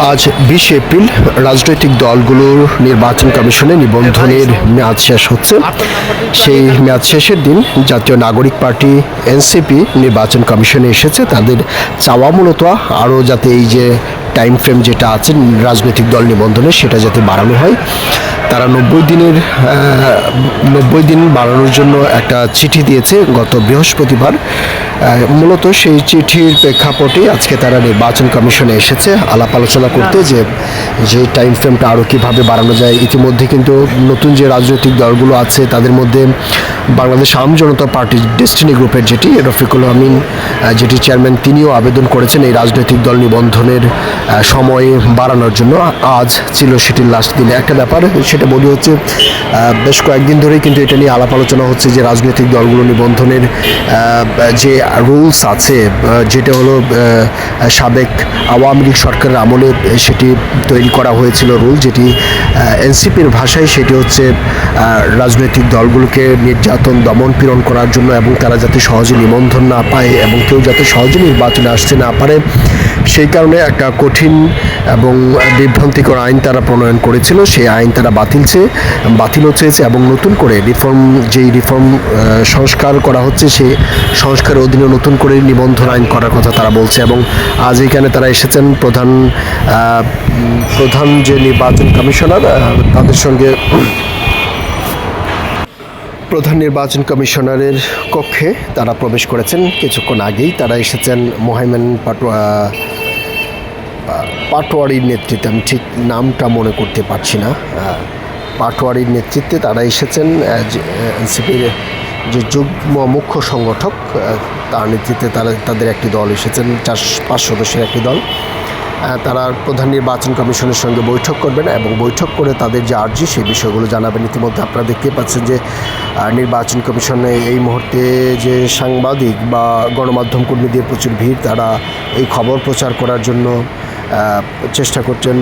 আজ বিশ এপ্রিল, রাজনৈতিক দলগুলোর নির্বাচন কমিশনে নিবন্ধনের মেয়াদ শেষ হচ্ছে। সেই মেয়াদ শেষের দিন জাতীয় নাগরিক পার্টি, এনসিপি নির্বাচন কমিশনে এসেছে। তাদের চাওয়া মূলত আরও যাতে এই যে টাইম ফ্রেম যেটা আছে রাজনৈতিক দল নিবন্ধনের সেটা যাতে বাড়ানো হয়। তারা নব্বই দিনের নব্বই দিন বাড়ানোর জন্য একটা চিঠি দিয়েছে। গত বৃহস্পতিবার মূলত সেই চিঠির প্রেক্ষাপটে আজকে তারা নির্বাচন কমিশনে এসেছে। আলাপ আলোচনা করতে যে যে টাইম ফ্রেমটা আরও কীভাবে বাড়ানো যায়। ইতিমধ্যে কিন্তু নতুন যে রাজনৈতিক দলগুলো আছে, তাদের মধ্যে বাংলাদেশ আম জনতা পার্টি ডেস্টিনি গ্রুপের যেটি, রফিকুল আমিন যেটি চেয়ারম্যান তিনিও আবেদন করেছেন এই রাজনৈতিক দল নিবন্ধনের সময় বাড়ানোর জন্য। আজ ছিল সেটির লাস্ট দিনে। একটা ব্যাপার, সেটা বলি হচ্ছে বেশ কয়েকদিন ধরেই কিন্তু এটা নিয়ে আলাপ আলোচনা হচ্ছে যে রাজনৈতিক দলগুলো নিবন্ধনের যে রুলস আছে যেটা হলো সাবেক আওয়ামী লীগ সরকারের আমলে সেটি তৈরি করা হয়েছিল রুল যেটি এনসিপির ভাষায় সেটি হচ্ছে রাজনৈতিক দলগুলোকে নির্যাতন দমন পীড়ন করার জন্য এবং তারা যাতে সহজে নিবন্ধন না পায় এবং কেউ যাতে সহজে নির্বাচনে আসতে না পারে। সেই কারণে একটা কঠিন এবং বিভ্রান্তিকর আইন তারা প্রণয়ন করেছিল। সেই আইন তারা বাতিলছে, বাতিলও চেয়েছে এবং নতুন করে রিফর্ম, যেই রিফর্ম সংস্কার করা হচ্ছে সেই সংস্কারের অধীনে নতুন করে নিবন্ধন আইন করার কথা তারা বলছে এবং আজ এখানে তারা এসেছেন প্রধান প্রধান যে নির্বাচন কমিশনার তাদের সঙ্গে প্রধান নির্বাচন কমিশনারের কক্ষে তারা প্রবেশ করেছেন। কিছুক্ষণ আগেই তারা এসেছেন মোহাইমেন পাটোয়া পাটোয়ারির নেতৃত্বে। আমি ঠিক নামটা মনে করতে পারছি না। পাটোয়ারির নেতৃত্বে তারা এসেছেন এনসিপির যে যুগ্ম মুখ্য সংগঠক তার নেতৃত্বে তারা, তাদের একটি দল এসেছেন, চার, পাঁচ সদস্যের একটি দল। তারা প্রধান নির্বাচন কমিশনের সঙ্গে বৈঠক করবেন এবং বৈঠক করে তাদের যে আর্জি, সেই বিষয়গুলো জানাবেন। ইতিমধ্যে আপনারা দেখতেই পাচ্ছেন যে নির্বাচন কমিশনে এই মুহূর্তে যে সাংবাদিক বা গণমাধ্যম কর্মীদের প্রচুর ভিড়, তারা এই খবর প্রচার করার জন্য চেষ্টা করছেন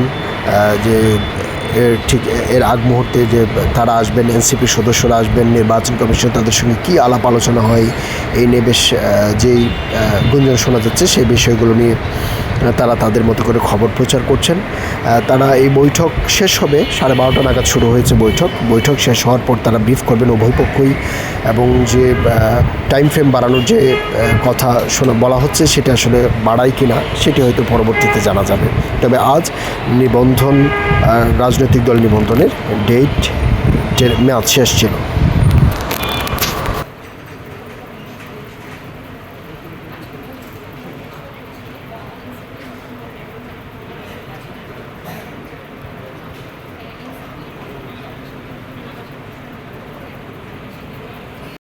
যে ঠিক এর আগ মুহূর্তে যে তারা আসবেন, এনসিপির সদস্যরা আসবেন, নির্বাচন কমিশন তাদের সঙ্গে কী আলাপ আলোচনা হয়, এই নিয়ে বেশ যেই গুঞ্জন শোনা যাচ্ছে সেই বিষয়গুলো নিয়ে তারা তাদের মতো করে খবর প্রচার করছেন। তারা এই বৈঠক শেষ হবে, সাড়ে বারোটা নাগাদ শুরু হয়েছে বৈঠক। বৈঠক শেষ হওয়ার পর তারা ব্রিফ করবেন উভয় পক্ষই এবং যে টাইম ফ্রেম বাড়ানোর যে কথা শোনা, বলা হচ্ছে সেটা আসলে বাড়ায় কিনা সেটি হয়তো পরবর্তীতে জানা যাবে। তবে আজ নিবন্ধন রাজনৈতিক দল নিবন্ধনের ডেট মেয়াদ শেষ ছিল।